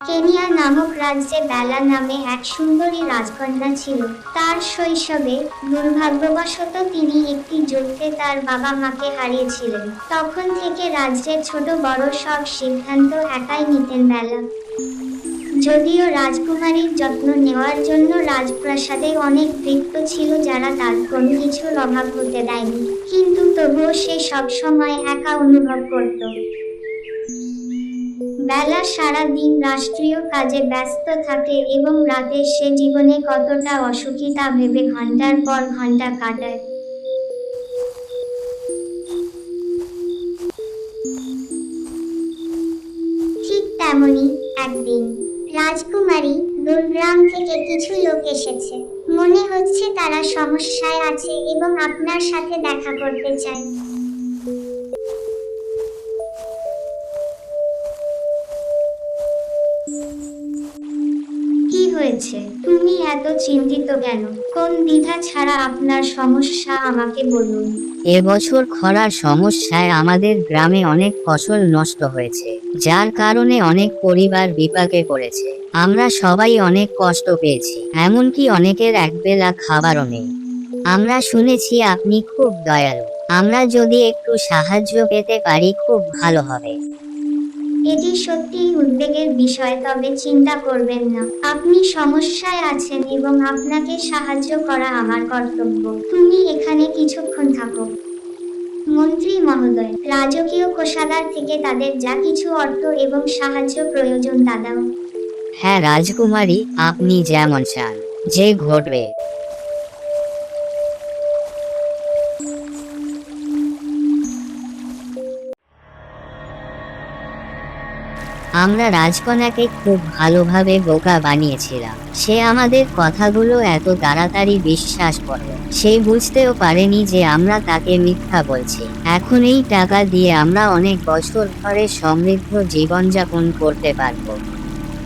Kenya নামক রাজ্যে বেলা নামে এক সুন্দরী রাজকন্যা ছিল। তার শৈশবে দুর্ভাগ্যবশত তিনি একটি যুদ্ধে তার বাবা মাকে হারিয়েছিলেন। তখন থেকে রাজ্যের ছোট বড় সব সিদ্ধান্ত একাই নিতেন বেলা। যদিও রাজকুমারীর যত্ন নেওয়ার জন্য রাজপ্রাসাদে অনেক বৃত্ত ছিল যারা তার কোনো কিছুর অভাব হতে দেয়নি। কিন্তু তবুও সে সবসময় একা অনুভব করত। বেলা সারা দিন রাষ্ট্রীয় কাজে ব্যস্ত থাকে এবং রাতে সে জীবনে কতটা অসুখী তা ভেবে ঘণ্টার পর ঘণ্টা কাটায়। ঠিক তেমনি একদিন রাজকুমারী দুর্গ্রাম থেকে কিছু লোক এসেছে। মনে হচ্ছে তারা সমস্যায় আছে এবং আপনার সাথে দেখা করতে চায় এত চিন্তিত কেন? কোন দ্বিধা ছাড়া আপনার সমস্যা আমাকে বলুন। এবছর খরার সমস্যায় আমাদের গ্রামে অনেক ফসল নষ্ট হয়েছে, যার কারণে অনেক পরিবার বিপাকে পড়েছে। আমরা সবাই অনেক কষ্ট পেয়েছি, এমনকি অনেকের একবেলা খাবারও নেই। আমরা শুনেছি আপনি খুব দয়ালু, আমরা যদি একটু সাহায্য পেতে পারি খুব ভালো হবে। এটি সত্যিই উদ্বেগের বিষয়, তবে চিন্তা করবেন না। আপনি সমস্যায় আছেন এবং আপনাকে সাহায্য করা আমার কর্তব্য। তুমি এখানে কিছুক্ষণ থাকো। মন্ত্রী মহোদয়, রাজকীয় কোষাগার থেকে তাদের যা কিছু অর্থ এবং সাহায্য প্রয়োজন তা দাও। হ্যাঁ রাজকুমারী, আপনি যেমন চান, যে ঘটবে। আমরা রাজকনাকে খুব ভালোভাবে বোকা বানিয়েছিলাম। সে আমাদের কথাগুলো এত তাড়াতাড়ি বিশ্বাস করে। সে বুঝতেও পারেনি যে আমরা তাকে মিথ্যা বলছি। এখন এই টাকা দিয়ে আমরা অনেক বছর ধরে সমৃদ্ধ জীবনযাপন করতে পারব।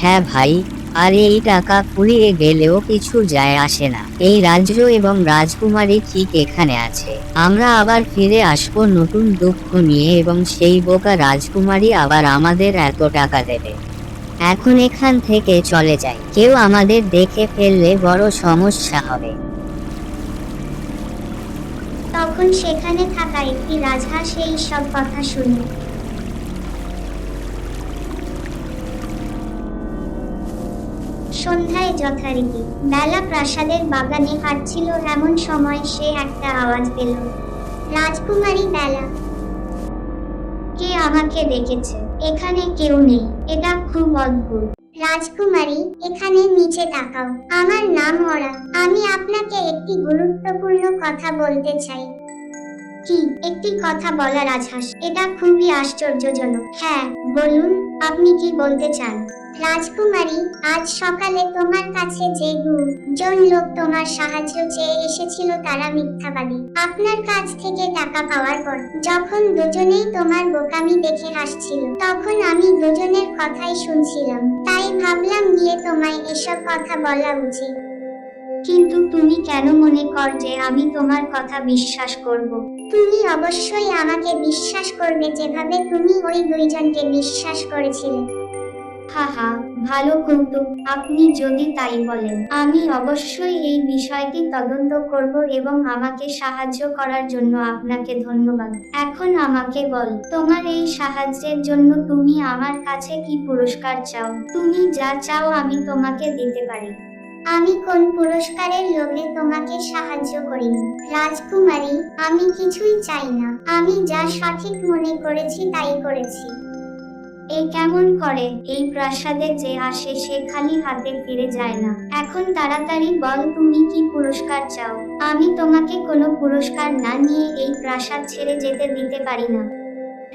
হ্যাঁ ভাই আর এই টাকা ফুরিয়ে গেলেও কিছু যায় আসে না। এই রাজ্য এবং রাজকুমারী ঠিক এখানে আছে। আমরা আবার ফিরে আসব নতুন দুঃখ নিয়ে এবং সেই বোকা রাজকুমারী আবার আমাদের এত টাকা দেবে। এখন এখান থেকে চলে যাই। কেউ আমাদের দেখে ফেললে বড় সমস্যা হবে। তখন সেখানে থাকা একটি রাজহাঁস এই সব কথা শুনে সন্ধ্যায় যথারীতি। বেলা প্রাসাদের বাগানে হাঁটছিল এমন সময় সে একটা আওয়াজ পেল। রাজকুমারী বেলা। কে আমাকে ডেকেছে এখানে কেউ নেই। এটা খুব অদ্ভুত। রাজকুমারী, এখানে নিচে তাকাও। আমার নাম ওরা। আমি আপনাকে একটি গুরুত্বপূর্ণ কথা বলতে চাই। কি? একটি কথা বলা রাজহাঁস এটা খুবই আশ্চর্যজনক। হ্যাঁ বলুন, আপনি কি বলতে চান? রাজকুমারী আজ সকালে তোমার কাছে যে দুজন লোক তোমার সাহায্য চেয়ে এসেছিল তারা মিথ্যাবাদী। আপনার কাছ থেকে টাকা পাওয়ার পর যখন দুজনেই তোমার বোকামি দেখে হাসছিল তখন আমি দুজনের কথাই শুনছিলাম। তাই ভাবলাম গিয়ে তোমায় এসব কথা বলা উচিত। কিন্তু তুমি কেন মনে কর যে আমি তোমার কথা বিশ্বাস করব? তুমি অবশ্যই আমাকে বিশ্বাস করবে যেভাবে তুমি ওই দুইজনকে বিশ্বাস করেছিলে। হাহা, ভালো কৌতুক আপনি যদি তাই বলেন। আমি অবশ্যই এই বিষয়টি তদন্ত করব এবং আমাকে সাহায্য করার জন্য আপনাকে ধন্যবাদ। এখন আমাকে বল, তোমার এই সাহায্যের জন্য তুমি আমার কাছে কি পুরস্কার চাও? তুমি যা চাও আমি তোমাকে দিতে পারি। আমি কোন পুরস্কারের লোভে তোমাকে সাহায্য করিনি রাজকুমারী, আমি কিছুই চাই না। আমি যা সঠিক মনে করেছি তাই করেছি। এই কেমন করে? এই প্রাসাদে যে আসে, সে খালি হাতে ফিরে যায় না। এখন তাড়াতাড়ি বল, তুমি কি পুরস্কার চাও? আমি তোমাকে কোনো পুরস্কার না নিয়ে এই প্রাসাদ ছেড়ে যেতে দিতে পারি না।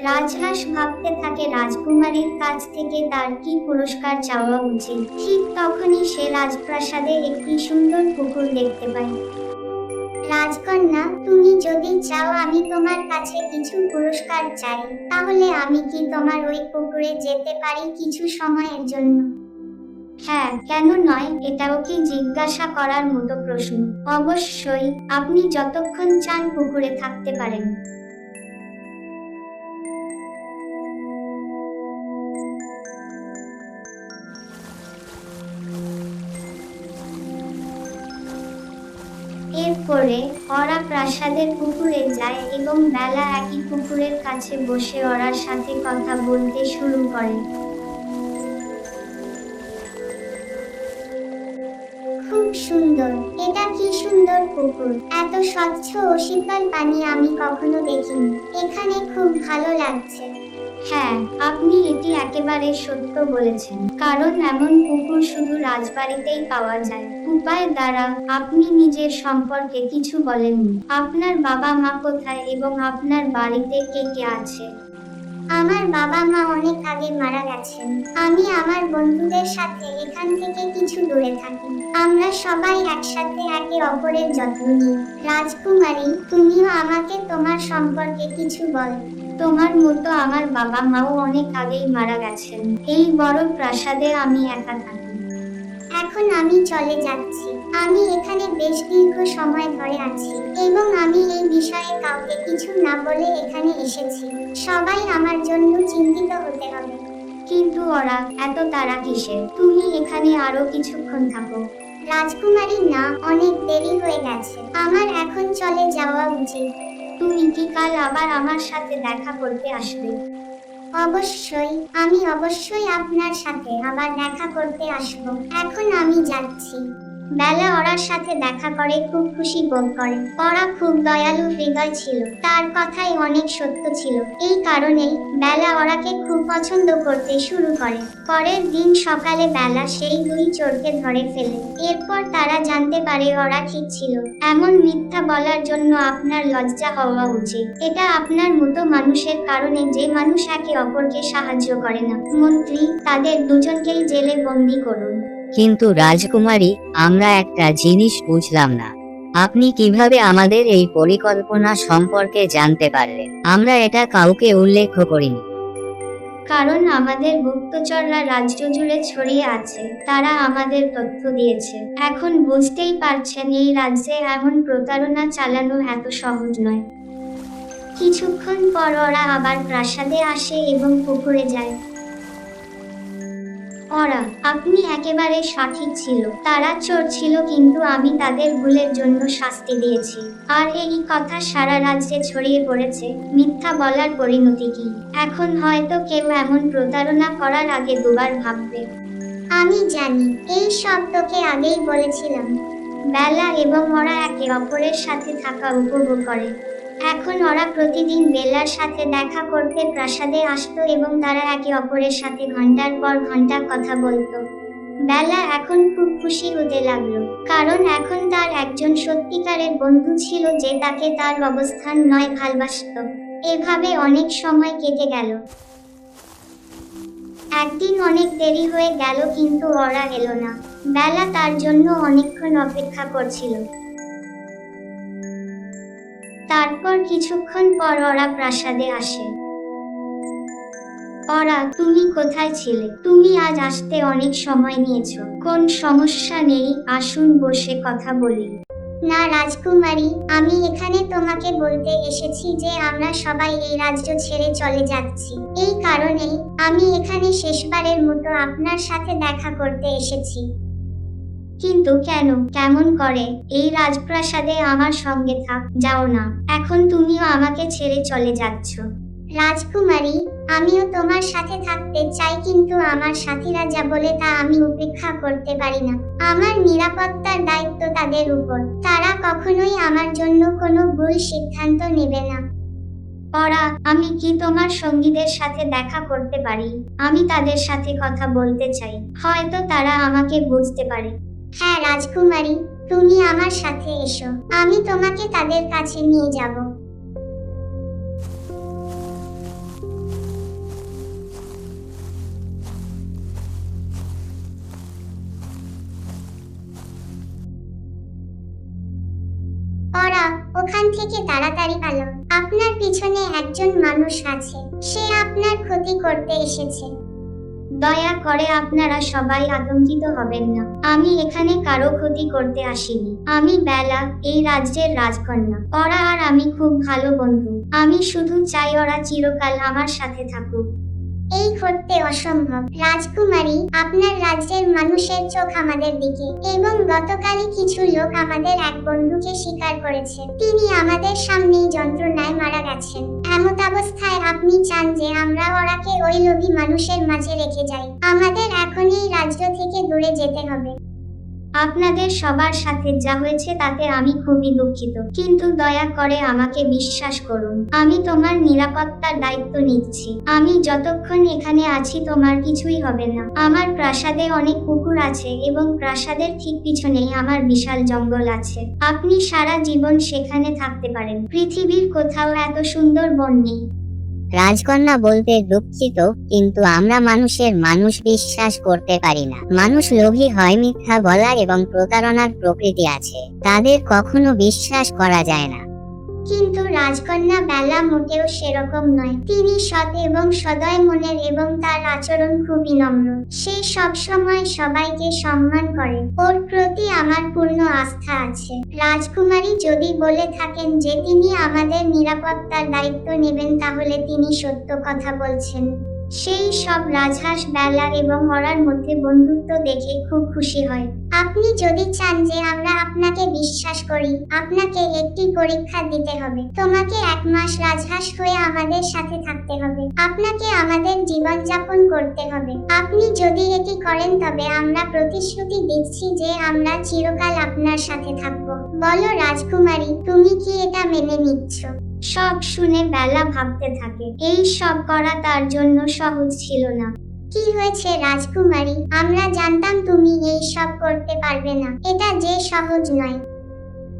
রাজহাঁস ভাবতে থাকে, রাজকুমারীর কাছ থেকে তার কি পুরস্কার চাওয়া উচিত? ঠিক তখনই সে রাজপ্রাসাদে একটি সুন্দর পুকুর দেখতে পায়। রাজকন্যা, তুমি যদি চাও আমি তোমার কাছে কিছু পুরস্কার চাই, তাহলে আমি কি তোমার ওই পুকুরে যেতে পারি কিছু সময়ের জন্য? হ্যাঁ কেন নয়? এটাও কি জিজ্ঞাসা করার মতো প্রশ্ন। অবশ্যই, আপনি যতক্ষণ চান পুকুরে থাকতে পারেন। করে ওরা প্রাসাদের পুকুরে যায় এবং বেলা একই পুকুরের কাছে বসে ওরার সাথে কথা বলতে শুরু করে। খুব সুন্দর। এটা কি সুন্দর পুকুর? এত স্বচ্ছ ও শীতল পানি আমি কখনো দেখিনি। এখানে খুব ভালো লাগছে। হ্যাঁ আপনি এটি একেবারে সত্য বলেছেন। কারণ এমন কুকুর শুধু রাজবাড়িতেই পাওয়া যায়। উপায় দ্বারা আপনি নিজের সম্পর্কে কিছু বলেননি। আপনার বাবা মা কোথায় এবং আপনার বাড়িতে কে কে আছে? আমার বাবা মা অনেক আগে মারা গেছেন। আমি আমার বন্ধুদের সাথে এখান থেকে কিছু দূরে থাকি। আমরা সবাই একসাথে একে অপরের যত্ন নিই। রাজকুমারী, তুমিও আমাকে তোমার সম্পর্কে কিছু বল। তোমার মতো আমার বাবা মাও অনেক আগেই মারা গেছেন। এই বড় প্রাসাদে আমি একা থাকি। এখন আমি চলে যাচ্ছি। আমি এখানে বেশ দীর্ঘ সময় ধরে আছি এবং আমি এই বিষয়ে কাউকে কিছু না বলে এখানে এসেছি। সবাই আমার জন্য চিন্তিত হতে হবে। কিন্তু ওরা এত তারা কিসে? তুমি এখানে আরও কিছুক্ষণ থাকো। রাজকুমারী না অনেক দেরি হয়ে গেছে। আমার এখন চলে যাওয়া উচিত। তুমি কি কাল আবার আমার সাথে দেখা করতে আসবে। অবশ্যই, আমি অবশ্যই আপনার সাথে আবার দেখা করতে আসব। এখন আমি যাচ্ছি। বেলা ওরার সাথে দেখা করে খুব খুশি বোধ করে। ওরা খুব দয়ালু, হৃদয় ছিল। তার কথাই অনেক সত্য ছিল। এই কারণেই বেলা ওরাকে খুব পছন্দ করতে শুরু করে। পরের দিন সকালে বেলা সেই দুই চোরকে ধরে ফেলে। এরপর তারা জানতে পারে ওরা ঠিক ছিল। এমন মিথ্যা বলার জন্য আপনার লজ্জা হওয়া উচিত। এটা আপনার মতো মানুষের কারণে যে মানুষ একে অপরকে সাহায্য করে না। মন্ত্রী, তাদের দুজনকেই জেলে বন্দি করুন। কিন্তু রাজকুমারী, আমরা একটা জিনিস বুঝলাম না। আপনি কীভাবে আমাদের এই পরিকল্পনা সম্পর্কে জানতে পারলেন? আমরা এটা কাউকে উল্লেখ করিনি। কারণ আমাদের গুপ্তচররা রাজ্য জুড়ে ছড়িয়ে আছে, তারা আমাদের তথ্য দিয়েছে। এখন বুঝতেই পারছেন এই রাজ্যে এমন প্রতারণা চালানো এত সহজ নয়। কিছুক্ষণ পর ওরা আবার প্রাসাদে আসে এবং পুকুরে যায়। ওরা আপনি একেবারে সঠিক ছিল। তারা চোর ছিল কিন্তু আমি তাদের ভুলের জন্য শাস্তি দিয়েছি। আর এই কথা সারা রাজ্যে ছড়িয়ে পড়েছে। মিথ্যা বলার পরিণতি কি? এখন হয়তো কেউ এমন প্রতারণা করার আগে দুবার ভাববে। আমি জানি এই শব্দকে আগেই বলেছিলাম। বেলা এবং ওরা একে অপরের সাথে থাকা উপভোগ করে। এখন ওরা প্রতিদিন বেলার সাথে দেখা করতে প্রাসাদে আসত এবং তারা একে অপরের সাথে ঘণ্টার পর ঘণ্টা কথা বলতো। বেলা এখন খুব খুশি হতে লাগল, কারণ এখন তার একজন সত্যিকারের বন্ধু ছিল যে তাকে তার অবস্থান নয় ভালবাসতো। এভাবে অনেক সময় কেটে গেল। একদিন অনেক দেরি হয়ে গেল কিন্তু ওরা এলো না। বেলা তার জন্য অনেকক্ষণ অপেক্ষা করছিল। তারপর কিছুক্ষণ পর ওরা প্রাসাদে আসে। ওরা, তুমি কোথায় ছিলে? তুমি আজ আসতে অনেক সময় নিয়েছো। কোন সমস্যা নেই, আসুন বসে কথা বলি। না রাজকুমারী, আমি এখানে তোমাকে বলতে এসেছি যে আমরা সবাই এই রাজ্য ছেড়ে চলে যাচ্ছি। এই কারণেই আমি এখানে শেষবারের মতো আপনার সাথে দেখা করতে এসেছি। কিন্তু কেন? কেমন করে? এই রাজপ্রাসাদে আমার সঙ্গে থাক, যাও না। এখন তুমিও আমাকে ছেড়ে চলে যাচ্ছ। রাজকুমারী, আমিও তোমার সাথে থাকতে চাই, কিন্তু আমার সাথীরা যা বলে তা আমি উপেক্ষা করতে পারি না। আমার নিরাপত্তার দায়িত্ব তাদের উপর। তারা কখনোই আমার জন্য কোনো ভুল সিদ্ধান্ত নেবে না। পড়া আমি কি তোমার সঙ্গীদের সাথে দেখা করতে পারি? আমি তাদের সাথে কথা বলতে চাই। হয়তো তারা আমাকে বুঝতে পারে। হ্যাঁ রাজকুমারী, তুমি আমার সাথে এসো। আমি তোমাকে তাদের কাছে নিয়ে যাব। ওরা ওখান থেকে তাড়াতাড়ি পালো। আপনার পিছনে একজন মানুষ আছে। সে আপনার ক্ষতি করতে এসেছে। দয়া করে আপনারা সবাই আতঙ্কিত হবেন না। আমি এখানে কারও ক্ষতি করতে আসিনি। আমি বেলা, এই রাজ্যের রাজকন্যা। ওরা আর আমি খুব ভালো বন্ধু। আমি শুধু চাই ওরা চিরকাল আমার সাথে থাকুক। এই করতে অসম্ভব। রাজকুমারী, আপনার রাজ্যের মানুষের চোখ আমাদের দিকে এবং গতকালই কিছু লোক আমাদের এক বন্ধুকে স্বীকার করেছে। তিনি আমাদের সামনেই যন্ত্রণায় মারা গেছেন। এমত অবস্থায় আপনি চান যে আমরা ওরাকে ওই লোভী মানুষের মাঝে রেখে যাই। আমাদের এখনই রাজ্য থেকে দূরে যেতে হবে। আপনাদের সবার সাথে যা হয়েছে তাতে আমি খুবই দুঃখিত। কিন্তু দয়া করে আমাকে বিশ্বাস করুন, আমি তোমার নিরাপত্তার দায়িত্ব নিচ্ছি। আমি যতক্ষণ এখানে আছি তোমার কিছুই হবে না। আমার প্রাসাদে অনেক পুকুর আছে এবং প্রাসাদের ঠিক পিছনেই আমার বিশাল জঙ্গল আছে। আপনি সারা জীবন সেখানে থাকতে পারেন। পৃথিবীর কোথাও এত সুন্দর বন নেই। রাজকন্যা বলতে দুঃখিত, কিন্তু আমরা মানুষের মানুষ বিশ্বাস করতে পারি না। মানুষ লোভী হয় মিথ্যা বলার এবং প্রতারণার প্রকৃতি আছে। তাদের কখনো বিশ্বাস করা যায় না। কিন্তু রাজকন্যা বেলা মোটেও সেরকম নয়। তিনি সৎ এবং সদয় মনের এবং তার আচরণ খুবই নম্র। সে সবসময় সবাইকে সম্মান করে। ওর প্রতি আমার পূর্ণ আস্থা আছে। রাজকুমারী যদি বলে থাকেন যে তিনি আমাদের নিরাপত্তার দায়িত্ব নেবেন, তাহলে তিনি সত্য কথা বলছেন। সেই সব রাজহাঁস, বেলা এবং ওরার মধ্যে বন্ধুত্ব দেখে খুব খুশি হয়। আপনি যদি চান যে আমরা আপনাকে বিশ্বাস করি, আপনাকে একটি পরীক্ষা দিতে হবে। তোমাকে এক মাস রাজহাঁস হয়ে আমাদের সাথে থাকতে হবে। আপনাকে আমাদের জীবন যাপন করতে হবে। আপনি যদি এটি করেন, তবে আমরা প্রতিশ্রুতি দিচ্ছি যে আমরা চিরকাল আপনার সাথে থাকব। বলো, রাজকুমারী, তুমি কি এটা মেনে নিচ্ছ? সব শুনে বেলা ভাবতে থাকে। এই সব করা তার জন্য সহজ ছিল না। কি হয়েছে রাজকুমারী? আমরা জানতাম তুমি এই সব করতে পারবে না। এটা যে সহজ নয়।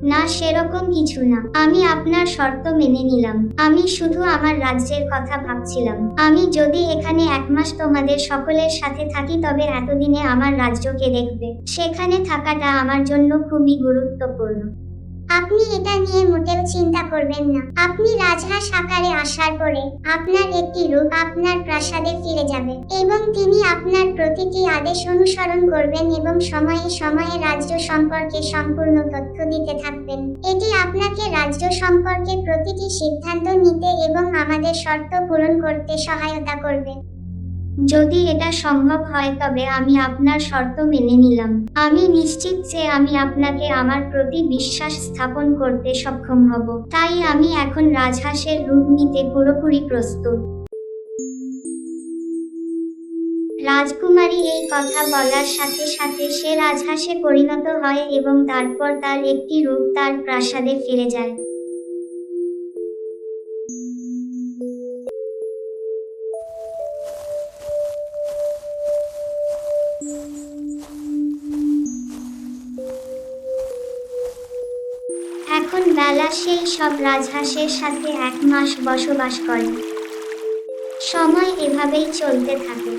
না, সেরকম কিছু না। আমি আপনার শর্ত মেনে নিলাম। আমি শুধু আমার রাজ্যের কথা ভাবছিলাম। আমি যদি এখানে এক মাস তোমাদের সকলের সাথে থাকি, তবে এতদিনে আমার রাজ্যকে দেখবে। সেখানে থাকাটা আমার জন্য খুবই গুরুত্বপূর্ণ। আপনি এটা নিয়ে মোটেও চিন্তা করবেন না। আপনি রাজহাঁস আকারে আসার পরে আপনার একটি রূপ আপনার প্রাসাদে ফিরে যাবে এবং তিনি আপনার প্রতিটি আদেশ অনুসরণ করবেন এবং সময়ে সময়ে রাজ্য সম্পর্কে সম্পূর্ণ তথ্য দিতে থাকবেন। এটি আপনাকে রাজ্য সম্পর্কে প্রতিটি সিদ্ধান্ত নিতে এবং আমাদের শর্ত পূরণ করতে সহায়তা করবে। যদি এটা সম্ভব হয় তবে আমি আপনার শর্ত মেনে নিলাম। আমি নিশ্চিত যে আমি আপনাকে আমার প্রতি বিশ্বাস স্থাপন করতে সক্ষম হব। তাই আমি এখন রাজহাঁসের রূপ নিতে পুরোপুরি প্রস্তুত। রাজকুমারী এই কথা বলার সাথে সাথে সে রাজহাঁসে পরিণত হয় এবং তারপর তার একটি রূপ তার প্রাসাদে ফিরে যায়। বেলা সেই সব রাজহাঁসের সাথে এক মাস বসবাস করে। সময় এভাবেই চলতে থাকে।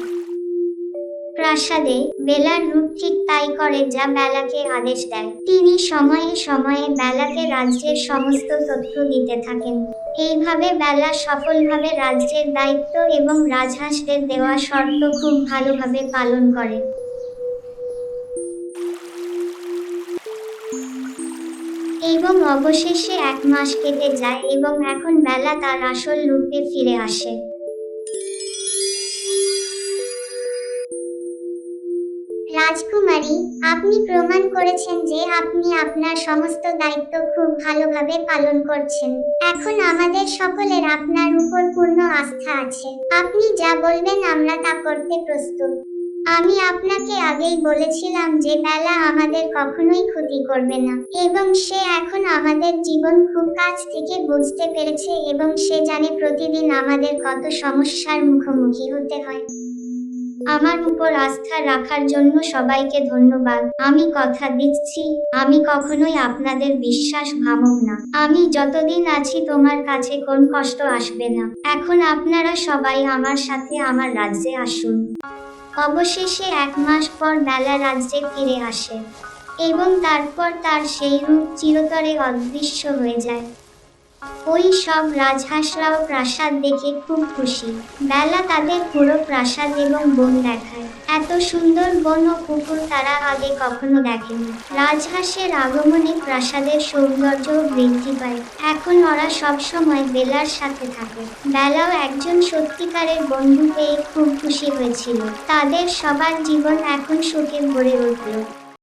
প্রাসাদে বেলার রূপ ঠিক তাই করে যা বেলাকে আদেশ দেয়। তিনি সময়ে সময়ে বেলাকে রাজ্যের সমস্ত তথ্য দিতে থাকেন। এইভাবে বেলা সফলভাবে রাজ্যের দায়িত্ব এবং রাজহাঁসদের দেওয়া শর্ত খুব ভালোভাবে পালন করে। এবং অবশেষে এক মাস কেটে যায় এবং এখন বেলা তার আসল রূপে ফিরে আসে। রাজকুমারী, আপনি প্রমাণ করেছেন যে আপনি আপনার সমস্ত দায়িত্ব খুব ভালোভাবে পালন করছেন। এখন আমাদের সকলের আপনার উপর পূর্ণ আস্থা আছে। আপনি যা বলবেন আমরা তা করতে প্রস্তুত। আমি আপনাকে আগেই বলেছিলাম যে বেলা আমাদের কখনোই ক্ষতি করবে না। এবং সে এখন আমাদের জীবন খুব কাছ থেকে বুঝতে পেরেছে এবং সে জানে প্রতিদিন আমাদের কত সমস্যার মুখোমুখি হতে হয়। আমার উপর আস্থা রাখার জন্য সবাইকে ধন্যবাদ। আমি কথা দিচ্ছি, আমি কখনোই আপনাদের বিশ্বাস ভাঙব না। আমি যতদিন আছি তোমার কাছে কোন কষ্ট আসবে না। এখন আপনারা সবাই আমার সাথে আমার রাজ্যে আসুন। অবশেষে এক মাস পর বেলা রাজ্যে ফিরে আসে এবং তারপর তার সেই রূপ চিরতরে অদৃশ্য হয়ে যায়। ওই সব রাজহাঁসরাও প্রাসাদ দেখে খুব খুশি। বেলা তাদের পুরো প্রাসাদ এবং বন দেখায়। এত সুন্দর বন ও পুকুর তারা আগে কখনো দেখেনি। রাজহাঁসের আগমনে প্রাসাদের সৌন্দর্যও বৃদ্ধি পায়। এখন ওরা সব সময় বেলার সাথে থাকে। বেলাও একজন সত্যিকারের বন্ধু পেয়ে খুব খুশি হয়েছিল। তাদের সবার জীবন এখন সুখে ভরে উঠল।